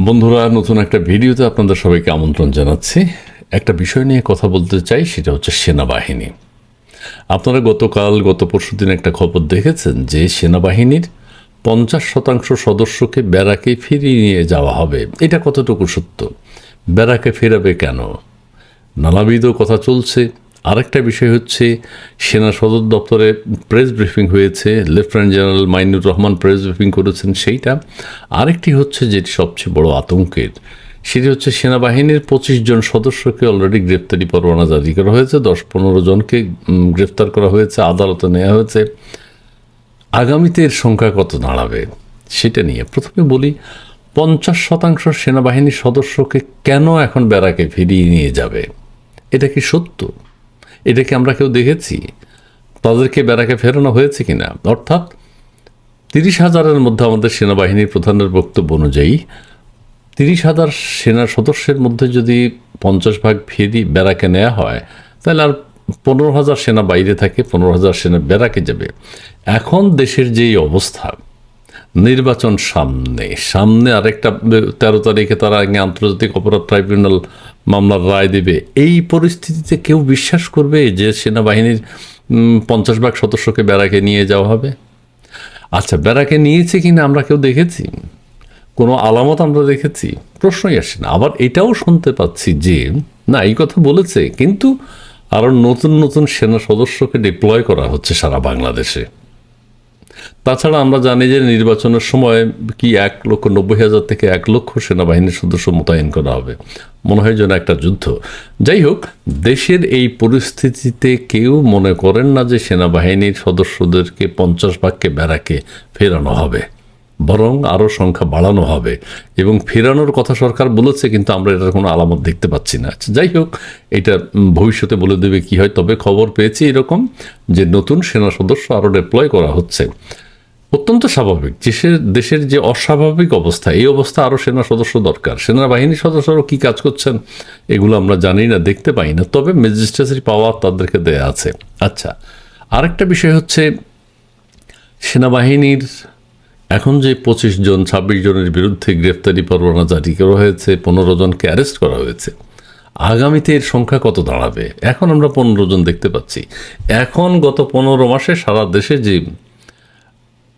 বন্ধুরা, নতুন একটা ভিডিওতে আপনাদের সবাইকে আমন্ত্রণ জানাচ্ছি। একটা বিষয় নিয়ে কথা বলতে চাই, সেটা হচ্ছে সেনাবাহিনী। আপনারা গতকাল, গত পরশু দিন একটা খবর দেখেছেন যে সেনাবাহিনীর পঞ্চাশ শতাংশ সদস্যকে ব্যারাকে ফিরিয়ে নিয়ে যাওয়া হবে। এটা কতটুকু সত্য? ব্যারাকে ফেরাবে কেন? নানাবিধ কথা চলছে। আরেকটা বিষয় হচ্ছে, সেনা সদর দপ্তরে প্রেস ব্রিফিং হয়েছে lieutenant general Mainur Rahman press briefing করেছেন সেইটা। আরেকটি হচ্ছে যেটি সবচেয়ে বড় আতঙ্কের, সেটি হচ্ছে সেনাবাহিনীর পঁচিশ জন সদস্যকে অলরেডি গ্রেপ্তারি পরোয়ানা জারি করা হয়েছে, দশ পনেরো জনকে গ্রেপ্তার করা হয়েছে, আদালতে নেওয়া হয়েছে। আগামীতে এর সংখ্যা কত দাঁড়াবে, সেটা নিয়ে প্রথমে বলি, পঞ্চাশ শতাংশ সেনাবাহিনীর সদস্যকে কেন এখন ব্যারাকে ফিরিয়ে নিয়ে যাবে, এটা কি সত্য? এটা কি আমরা কেউ দেখেছি? তাদেরকে ব্যারাকে ফেরানো হয়েছে কিনা? অর্থাৎ তিরিশ হাজারের মধ্যে আমাদের সেনাবাহিনীর প্রধানের বক্তব্য অনুযায়ী, তিরিশ হাজার সেনা সদস্যের মধ্যে যদি পঞ্চাশ ভাগ ফেরি ব্যারাকে নেওয়া হয়, তাহলে আর পনেরো হাজার সেনা বাইরে থাকে, পনেরো হাজার সেনা ব্যারাকে যাবে। এখন দেশের যেই অবস্থা, নির্বাচন সামনে সামনে আরেকটা তেরো তারিখে তারা আগে আন্তর্জাতিক অপরাধ ট্রাইব্যুনাল মামলার রায় দেবে। এই পরিস্থিতিতে কেউ বিশ্বাস করবে যে সেনাবাহিনীর পঞ্চাশ ভাগ সদস্যকে ব্যারাকে নিয়ে যাওয়া হবে? আচ্ছা ব্যারাকে নিয়েছে কিনা আমরা কেউ দেখেছি? কোনো আলামত আমরা দেখেছি? প্রশ্নই আসে না। আবার এটাও শুনতে পাচ্ছি যে, না, এই কথা বলেছে, কিন্তু আরও নতুন নতুন সেনা সদস্যকে ডিপ্লয় করা হচ্ছে সারা বাংলাদেশে। তাছাড়া আমরা জানি যে নির্বাচনের সময় কি এক লক্ষ নব্বই হাজার থেকে এক লক্ষ সেনাবাহিনীর সদস্য মোতায়েন করা হবে। মনে হয় যেন একটা যুদ্ধ। যাই হোক দেশের এই পরিস্থিতিতে কেউ মনে করেন না যে সেনাবাহিনীর সদস্যদেরকে পঞ্চাশ ভাগকে ব্যারাকে ফেরানো হবে বরং আরও সংখ্যা বাড়ানো হবে এবং ফেরানোর কথা সরকার বলেছে কিন্তু আমরা এটার কোনো আলামত দেখতে পাচ্ছি না। আচ্ছা, যাই হোক এটা ভবিষ্যতে বলে দেবে কি হয় তবে খবর পেয়েছি এরকম যে নতুন সেনা সদস্য আরও ডিপ্লয় করা হচ্ছে। অত্যন্ত স্বাভাবিক। দেশের দেশের যে অস্বাভাবিক অবস্থা, এই অবস্থা আরও সেনা সদস্য দরকার। সেনাবাহিনীর সদস্যরাও কী কাজ করছেন, এগুলো আমরা জানি না, দেখতে পাই না। তবে ম্যাজিস্ট্রেসি পাওয়ার তাদেরকে দেয়া আছে। আচ্ছা আরেকটা বিষয় হচ্ছে, সেনাবাহিনীর এখন যে পঁচিশ জন, ছাব্বিশ জনের বিরুদ্ধে গ্রেফতারি পরোয়ানা জারি করা হয়েছে, পনেরো জনকে অ্যারেস্ট করা হয়েছে, আগামীতে এর সংখ্যা কত দাঁড়াবে? এখন আমরা পনেরো জন দেখতে পাচ্ছি। এখন গত পনেরো মাসে সারা দেশে যে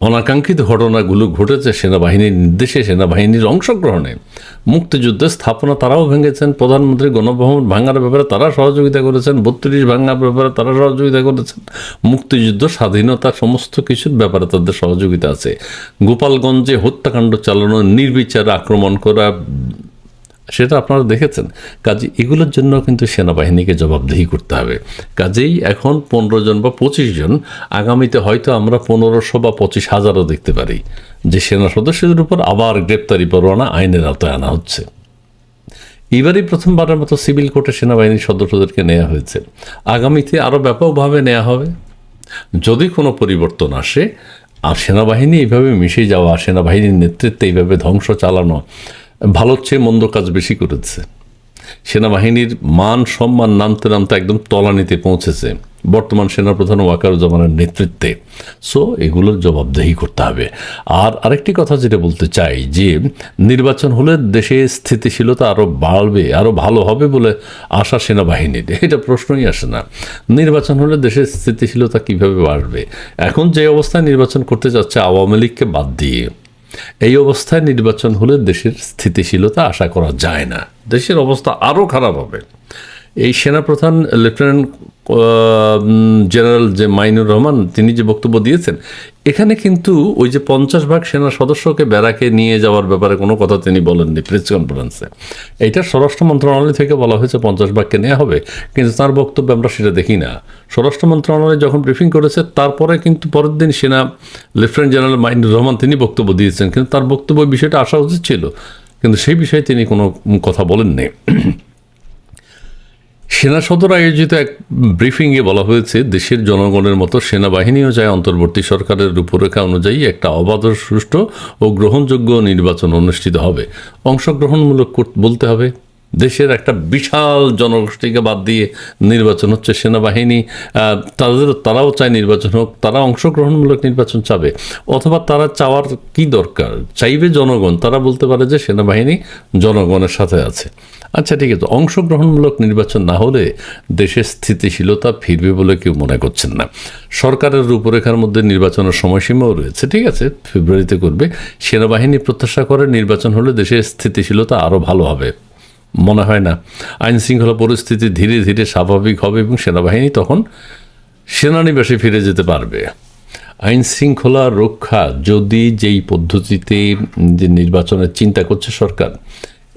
অনাকাঙ্ক্ষিত ঘটনাগুলো ঘটেছে সেনাবাহিনীর নির্দেশে, সেনাবাহিনীর অংশগ্রহণে। মুক্তিযুদ্ধের স্থাপনা তারাও ভেঙেছেন, প্রধানমন্ত্রী গণভবন ভাঙার ব্যাপারে তারা সহযোগিতা করেছেন, বত্রিশ ভাঙার ব্যাপারে তারা সহযোগিতা করেছেন। মুক্তিযুদ্ধ, স্বাধীনতা, সমস্ত কিছুর ব্যাপারে তাদের সহযোগিতা আছে। গোপালগঞ্জে হত্যাকাণ্ড চালানো, নির্বিচারে আক্রমণ করা সেটা আপনারা দেখেছেন। কাজে এগুলোর জন্য কিন্তু সেনাবাহিনীকে জবাবদিহি করতে হবে। কাজেই এখন পনেরো জন বা পঁচিশ জন, আগামীতে হয়তো আমরা পনেরোশো বা পঁচিশ হাজারও দেখতে পারি যে সেনা সদস্যদের উপর আবার গ্রেপ্তারি পরোয়ানা আইনের আওতায় আনা হচ্ছে। এবারই প্রথমবারের মতো সিভিল কোর্টে সেনাবাহিনীর সদস্যদেরকে নেওয়া হয়েছে। আগামীতে আরও ব্যাপকভাবে নেওয়া হবে। যদি কোনো পরিবর্তন আসে, আর সেনাবাহিনী এইভাবে মিশে যাওয়া, সেনাবাহিনীর নেতৃত্বে এইভাবে ধ্বংস চালানো ভালোর চেয়ে মন্দ কাজ বেশি করেছে। সেনাবাহিনীর মান সম্মান নামতে নামতে একদম তলানিতে পৌঁছেছে। বর্তমান সেনাপ্রধান ওয়াকারুজ্জামানের নেতৃত্বে। সো, এগুলোর জবাবদেহি করতে হবে। আর আরেকটি কথা যেটা বলতে চাই, যে নির্বাচন হলে দেশে স্থিতিশীলতা আরও বাড়বে আরও ভালো হবে বলে আশা সেনাবাহিনীর। এটা প্রশ্নই আসে না। নির্বাচন হলে দেশের স্থিতিশীলতা কীভাবে বাড়বে? এখন যে অবস্থায় নির্বাচন করতে যাচ্ছে আওয়ামী লীগকে বাদ দিয়ে। এই অবস্থায় নির্বাচন হলে দেশের স্থিতিশীলতা আশা করা যায় না। দেশের অবস্থা আরও খারাপ হবে। এই সেনাপ্রধান লেফটেন্যান্ট জেনারেল যে মাইনুর রহমান, তিনি যে বক্তব্য দিয়েছেন, এখানে কিন্তু ওই যে পঞ্চাশ ভাগ সেনা সদস্যকে ব্যারাকে নিয়ে যাওয়ার ব্যাপারে কোনো কথা তিনি বলেননি প্রেস কনফারেন্সে। এইটা স্বরাষ্ট্র মন্ত্রণালয় থেকে বলা হয়েছে পঞ্চাশ ভাগকে নেওয়া হবে, কিন্তু তার বক্তব্যে আমরা সেটা দেখি না। স্বরাষ্ট্র মন্ত্রণালয় যখন ব্রিফিং করেছে, তারপরে কিন্তু পরের দিন সেনা লেফটেন্যান্ট জেনারেল মাইনুর রহমান তিনি বক্তব্য দিয়েছেন, কিন্তু তার বক্তব্য বিষয়টা আসা উচিত ছিল, কিন্তু সেই বিষয়ে তিনি কোনো কথা বলেননি। সেনা সদর আয়োজিত এক ব্রিফিংয়ে বলা হয়েছে, দেশের জনগণের মতো সেনাবাহিনীও চায় অন্তর্বর্তী সরকারের রূপরেখা অনুযায়ী একটা অবাধ, সুষ্ঠু ও গ্রহণযোগ্য নির্বাচন অনুষ্ঠিত হবে। অংশগ্রহণমূলক বলতে হবে। দেশের একটা বিশাল জনগোষ্ঠীকে বাদ দিয়ে নির্বাচন হচ্ছে সেনাবাহিনী তাদের, তারাও চায় নির্বাচন হোক, তারা অংশগ্রহণমূলক নির্বাচন চাবে, অথবা তারা চাওয়ার কি দরকার? চাইবে জনগণ, তারা বলতে পারে যে সেনাবাহিনী জনগণের সাথে আছে। আচ্ছা ঠিক আছে, অংশগ্রহণমূলক নির্বাচন না হলে দেশের স্থিতিশীলতা ফিরবে বলে কেউ মনে করছেন না। সরকারের রূপরেখার মধ্যে নির্বাচনের সময়সীমাও রয়েছে, ঠিক আছে, ফেব্রুয়ারিতে করবে। সেনাবাহিনী প্রত্যাশা করে নির্বাচন হলে দেশের স্থিতিশীলতা আরও ভালো হবে। মনে হয় না। আইন শৃঙ্খলা পরিস্থিতি ধীরে ধীরে স্বাভাবিক হবে এবং সেনাবাহিনী তখন সেনানিবাসে ফিরে যেতে পারবে। আইন শৃঙ্খলা রক্ষা যদি যেই পদ্ধতিতে যে নির্বাচনের চিন্তা করছে সরকার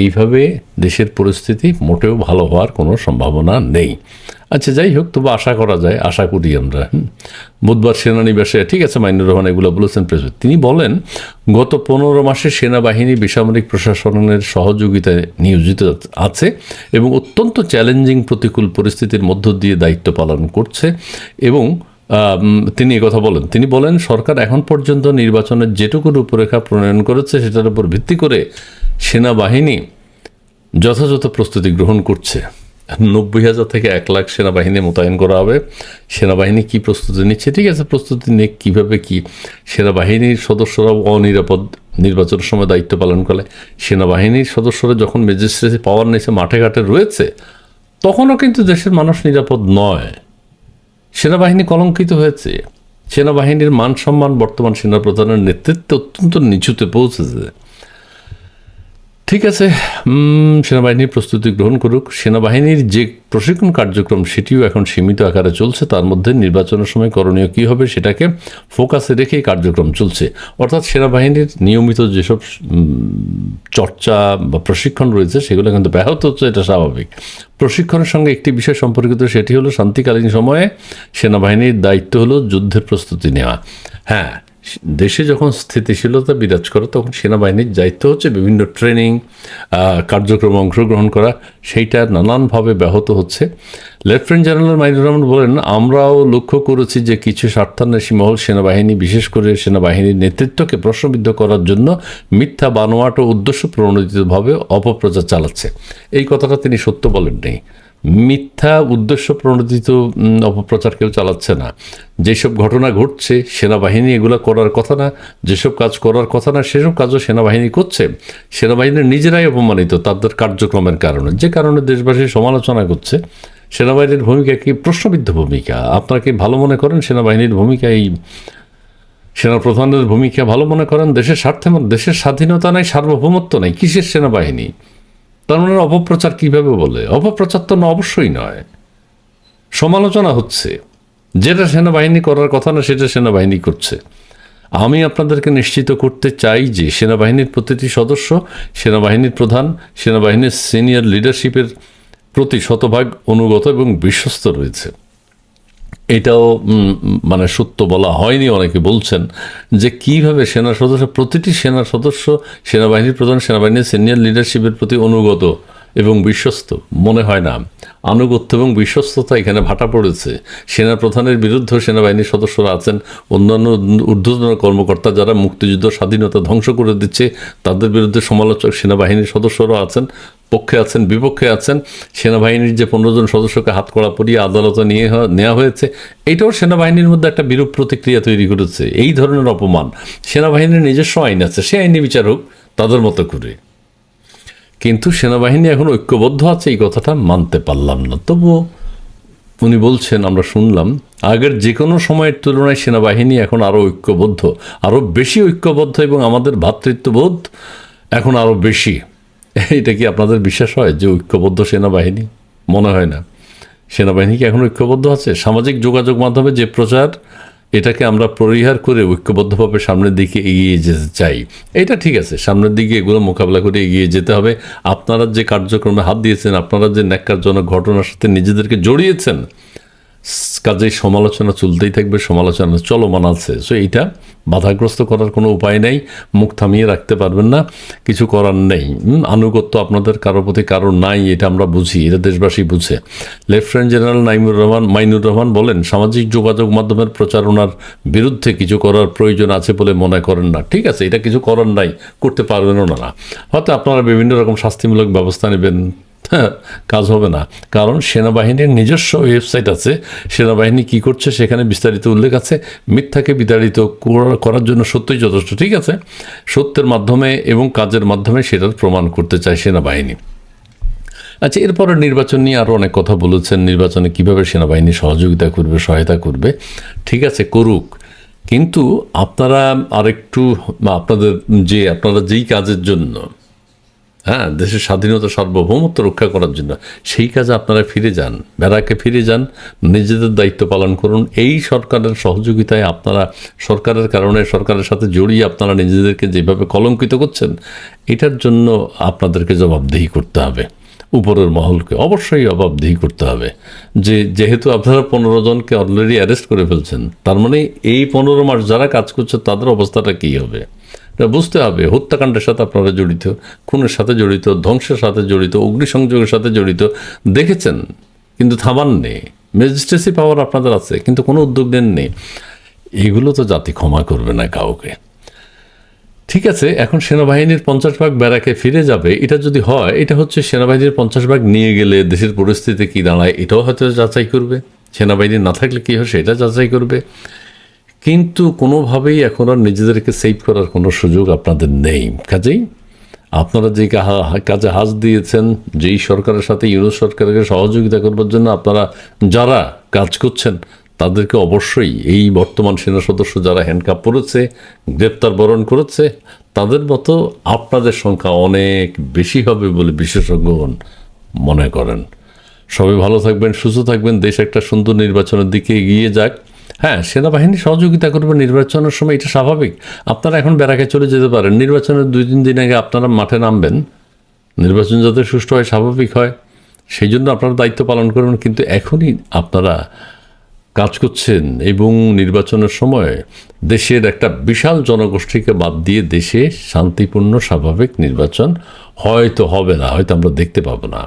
এইভাবে দেশের পরিস্থিতি মোটেও ভালো হওয়ার কোনো সম্ভাবনা নেই। আচ্ছা যাই হোক, তবু আশা করা যায়, আশা করি আমরা। বুধবার সেনানিবাসে, ঠিক আছে, মাইনুর রহমান, এগুলো বলেছেন প্রেসিডেন্ট তিনি বলেন, গত পনেরো মাসে সেনাবাহিনী বেসামরিক প্রশাসনের সহযোগিতায় নিয়োজিত আছে এবং অত্যন্ত চ্যালেঞ্জিং প্রতিকূল পরিস্থিতির মধ্য দিয়ে দায়িত্ব পালন করছে এবং তিনি কথা বলেন। তিনি বলেন, সরকার এখন পর্যন্ত নির্বাচনের যেটুকু রূপরেখা প্রণয়ন করেছে, সেটার উপর ভিত্তি করে সেনাবাহিনী যথাযথ প্রস্তুতি গ্রহণ করছে। নব্বই হাজার থেকে এক লাখ সেনাবাহিনী মোতায়েন করা হবে। সেনাবাহিনী কি প্রস্তুতি নিচ্ছে? ঠিক আছে, প্রস্তুতি নিয়ে কীভাবে কি? সেনাবাহিনীর সদস্যরাও অনিরাপদ নির্বাচনের সময় দায়িত্ব পালন করে সেনাবাহিনীর সদস্যরা যখন ম্যাজিস্ট্রেসি পাওয়ার নিচে মাঠে ঘাটে রয়েছে, তখনও কিন্তু দেশের মানুষ নিরাপদ নয়। সেনাবাহিনী কলঙ্কিত হয়েছে। সেনাবাহিনীর মান সম্মান বর্তমান সেনাপ্রধানের নেতৃত্বে অত্যন্ত নিচুতে পৌঁছেছে। ঠিক আছে। সেনাবাহিনীর প্রস্তুতি গ্রহণ করুক। সেনাবাহিনীর যে প্রশিক্ষণ কার্যক্রম, সেটিও এখন সীমিত আকারে চলছে। তার মধ্যে নির্বাচনের সময় করণীয় কী হবে সেটাকে ফোকাসে রেখেই কার্যক্রম চলছে। অর্থাৎ সেনাবাহিনীর নিয়মিত যেসব চর্চা বা প্রশিক্ষণ রয়েছে, সেগুলো কিন্তু ব্যাহত হচ্ছে, এটা স্বাভাবিক। প্রশিক্ষণের সঙ্গে একটি বিষয় সম্পর্কিত, সেটি হলো শান্তিকালীন সময়ে সেনাবাহিনীর দায়িত্ব হলো যুদ্ধের প্রস্তুতি নেওয়া। হ্যাঁ দেশে যখন স্থিতিশীলতা বিরাজ করে, তখন সেনাবাহিনীর দায়িত্ব হচ্ছে বিভিন্ন ট্রেনিং কার্যক্রমে অংশগ্রহণ করা। সেইটা নানানভাবে ব্যাহত হচ্ছে। লেফটেন্যান্ট জেনারেল মাইনুর রহমান বলেন, আমরাও লক্ষ্য করেছি যে কিছু স্বার্থান্বেষী মহল সেনাবাহিনী, বিশেষ করে সেনাবাহিনীর নেতৃত্বকে প্রশ্নবিদ্ধ করার জন্য মিথ্যা বানোয়াট ও উদ্দেশ্য প্রণোদিতভাবে অপপ্রচার চালাচ্ছে। এই কথাটা তিনি সত্য বলেননি। মিথ্যা উদ্দেশ্য প্রণোদিত অপপ্রচার কেউ চালাচ্ছে না। যেসব ঘটনা ঘটছে, সেনাবাহিনী এগুলো করার কথা না, যেসব কাজ করার কথা না, সেসব কাজও সেনাবাহিনী করছে। সেনাবাহিনী নিজেরাই অপমানিত, তাদের কার্যক্রমের কারণে। যে কারণে দেশবাসী সমালোচনা করছে। সেনাবাহিনীর ভূমিকা কি প্রশ্নবিদ্ধ ভূমিকা? আপনারা কি ভালো মনে করেন সেনাবাহিনীর ভূমিকা এই সেনাপ্রধানের ভূমিকা ভালো মনে করেন? দেশের স্বার্থে দেশের স্বাধীনতা নাই, সার্বভৌমত্ব নাই, কিসের সেনাবাহিনী? তার মানে অপপ্রচার কীভাবে বলে? অপপ্রচার তো না অবশ্যই নয়। সমালোচনা হচ্ছে। যেটা সেনাবাহিনী করার কথা না, সেটা সেনাবাহিনী করছে। আমি আপনাদেরকে নিশ্চিত করতে চাই যে সেনাবাহিনীর প্রতিটি সদস্য, সেনাবাহিনীর প্রধান, সেনাবাহিনীর সিনিয়র লিডারশিপের প্রতি শতভাগ অনুগত এবং বিশ্বস্ত রয়েছে। এটাও মানে সত্য বলা হয়নি, অনেকে বলছেন যে কীভাবে সেনা সদস্য, প্রতিটি সেনা সদস্য, সেনাবাহিনীর প্রধান, সেনাবাহিনীর সিনিয়র লিডারশিপের প্রতি অনুগত? এবং বিশ্বস্ত। মনে হয় না। আনুগত্য এবং বিশ্বস্ততা এখানে ভাটা পড়েছে। সেনা প্রধানের বিরুদ্ধে সেনাবাহিনীর সদস্যরা আছেন। অন্যান্য ঊর্ধ্বতন কর্মকর্তা যারা মুক্তিযুদ্ধ, স্বাধীনতা ধ্বংস করে দিচ্ছে, তাদের বিরুদ্ধে সমালোচক সেনাবাহিনীর সদস্যরা আছেন, পক্ষে আছেন, বিপক্ষে আছেন। সেনাবাহিনীর যে পনেরো জন সদস্যকে হাত করা পরিয়ে আদালতে নিয়ে নেওয়া হয়েছে এইটাও সেনাবাহিনীর মধ্যে একটা বিরূপ প্রতিক্রিয়া তৈরি করেছে। এই ধরনের অপমান। সেনাবাহিনীর নিজস্ব আইন আছে, সে আইনি বিচার হোক, তাদের মতো করে। কিন্তু সেনাবাহিনী এখন ঐক্যবদ্ধ আছে, এই কথাটা মানতে পারলাম না। তবুও উনি বলছেন, আমরা শুনলাম, আগের যে কোনো সময়ের তুলনায় সেনাবাহিনী এখন আরও ঐক্যবদ্ধ আরও বেশি ঐক্যবদ্ধ এবং আমাদের ভ্রাতৃত্ববোধ এখন আরও বেশি। এটা কি আপনাদের বিশ্বাস হয় যে ঐক্যবদ্ধ সেনাবাহিনী? মনে হয় না। সেনাবাহিনী কি এখন ঐক্যবদ্ধ আছে? সামাজিক যোগাযোগ মাধ্যমে যে প্রচার এটাকে আমরা পরিহার করে ঐক্যবদ্ধভাবে সামনের দিকে এগিয়ে যেতে চাই। এটা ঠিক আছে, সামনের দিকে এগুলো মোকাবেলা করে এগিয়ে যেতে হবে। আপনারা যে কার্যক্রমে হাত দিয়েছেন, আপনারা যে ন্যাক্কারজনক ঘটনার সাথে নিজেদেরকে জড়িয়েছেন কাজেই সমালোচনা চলতেই থাকবে, সমালোচনা চলমান আছে। সো এইটা বাধাগ্রস্ত করার কোনো উপায় নেই, মুখ থামিয়ে রাখতে পারবেন না, কিছু করার নেই। আনুগত্য আপনাদের কারোর প্রতি কারও নাই, এটা আমরা বুঝি, এটা দেশবাসী বুঝে। লেফটেন্যান্ট জেনারেল নাইমুর রহমান মাইনুর রহমান বলেন, সামাজিক যোগাযোগ মাধ্যমের প্রচারণার বিরুদ্ধে কিছু করার প্রয়োজন আছে বলে মনে করেন না। ঠিক আছে, এটা কিছু করার নাই, করতে পারবেনও না হয়তো আপনারা বিভিন্ন রকম শাস্তিমূলক ব্যবস্থা নেবেন। কাজ হবে না। কারণ সেনাবাহিনীর নিজস্ব ওয়েবসাইট আছে। সেনাবাহিনী কি করছে সেখানে বিস্তারিত উল্লেখ আছে। মিথ্যাকে বিতাড়িত করার জন্য সত্যই যথেষ্ট, ঠিক আছে? সত্যের মাধ্যমে এবং কাজের মাধ্যমে সেটার প্রমাণ করতে চায় সেনাবাহিনী। আচ্ছা এরপরে নির্বাচন নিয়ে আরও অনেক কথা বলেছেন। নির্বাচনে কীভাবে সেনাবাহিনী সহযোগিতা করবে, সহায়তা করবে, ঠিক আছে, করুক। কিন্তু আপনারা আরেকটু, আপনাদের যে, আপনারা যেই কাজের জন্য হ্যাঁ দেশের স্বাধীনতা সার্বভৌমত্ব রক্ষা করার জন্য সেই কাজে আপনারা ফিরে যান বেড়াকে ফিরে যান, নিজেদের দায়িত্ব পালন করুন। এই সরকারের সহযোগিতায় আপনারা সরকারের কারণে, সরকারের সাথে জড়িয়ে আপনারা নিজেদেরকে যেভাবে কলঙ্কিত করছেন, এটার জন্য আপনাদেরকে জবাবদিহি করতে হবে। উপরের মহলকে অবশ্যই জবাবদিহি করতে হবে। যে, যেহেতু আপনারা পনেরো জনকে অলরেডি অ্যারেস্ট করে ফেলছেন, তার মানে এই পনেরো মাস যারা কাজ করছে, তাদের অবস্থাটা কী হবে? বুঝতে হবে। হত্যাকাণ্ডের সাথে আপনারা জড়িত, খুনের সাথে জড়িত, ধ্বংসের সাথে জড়িত, অগ্নিসংযোগের সাথে জড়িত দেখেছেন, কিন্তু থামান নেই ম্যাজিস্ট্রেসি পাওয়ার আপনাদের আছে, কিন্তু কোনো উদ্যোগ নেননি। এগুলো তো জাতি ক্ষমা করবে না কাউকে। ঠিক আছে, এখন সেনাবাহিনীর পঞ্চাশ ভাগ ব্যারাকে ফিরে যাবে। এটা যদি হয়, এটা হচ্ছে সেনাবাহিনীর পঞ্চাশ ভাগ নিয়ে গেলে দেশের পরিস্থিতি কী দাঁড়ায়, এটাও হয়তো যাচাই করবে। সেনাবাহিনী না থাকলে কী হয়, সেটা যাচাই করবে। কিন্তু কোনোভাবেই এখন আর নিজেদেরকে সেভ করার কোনো সুযোগ আপনাদের নেই। কাজেই আপনারা যে কাজে হাজ দিয়েছেন, যেই সরকারের সাথে ইউরোপ সরকারকে সহযোগিতা করবার জন্য আপনারা যারা কাজ করছেন, তাদেরকে অবশ্যই এই বর্তমান সেনা সদস্য যারা হ্যান্ডকাপ পড়েছে গ্রেপ্তার বরণ করেছে, তাদের মতো আপনাদের সংখ্যা অনেক বেশি হবে বলে বিশেষজ্ঞগণ মনে করেন। সবাই ভালো থাকবেন, সুস্থ থাকবেন, দেশ একটা সুন্দর নির্বাচনের দিকে এগিয়ে যাক। হ্যাঁ সেনাবাহিনী সহযোগিতা করবে নির্বাচনের সময়, এটা স্বাভাবিক। আপনারা এখন বেড়াকে চলে যেতে পারেন। নির্বাচনের দুই তিন দিন আগে আপনারা মাঠে নামবেন। নির্বাচন যাতে সুষ্ঠু হয়, স্বাভাবিক হয়, সেই জন্য আপনারা দায়িত্ব পালন করবেন। কিন্তু এখনই আপনারা কাজ করছেন এবং নির্বাচনের সময় দেশের একটা বিশাল জনগোষ্ঠীকে বাদ দিয়ে দেশে শান্তিপূর্ণ, স্বাভাবিক নির্বাচন হয়তো হবে না, হয়তো আমরা দেখতে পাবো না।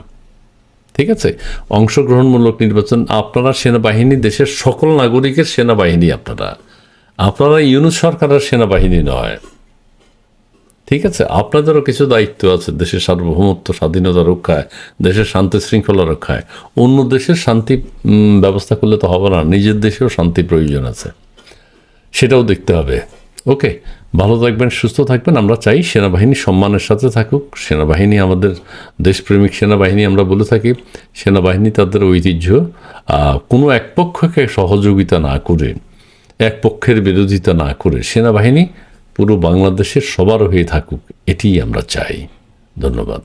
ঠিক আছে? অংশগ্রহণমূলক নির্বাচন আপনারা সেনাবাহিনী দেশের সকল নাগরিকের সেনাবাহিনী আপনারা। আপনারা ইউনুস সরকারের সেনাবাহিনী নয়। ঠিক আছে? আপনাদেরও কিছু দায়িত্ব আছে দেশের সার্বভৌমত্ব, স্বাধীনতা রক্ষায়, দেশের শান্তি শৃঙ্খলা রক্ষায়। অন্য দেশের শান্তি ব্যবস্থা করলে তো হবে না, নিজের দেশেও শান্তি প্রয়োজন আছে। সেটাও দেখতে হবে। ওকে ভালো থাকবেন, সুস্থ থাকবেন। আমরা চাই সেনাবাহিনী সম্মানের সাথে থাকুক। সেনাবাহিনী আমাদের দেশপ্রেমিক সেনাবাহিনী আমরা বলে থাকি। সেনাবাহিনী তাদের ঐতিহ্য কোনো এক পক্ষকে সহযোগিতা না করে, এক পক্ষের বিরোধিতা না করে সেনাবাহিনী পুরো বাংলাদেশের সবার হয়ে থাকুক, এটিই আমরা চাই। ধন্যবাদ।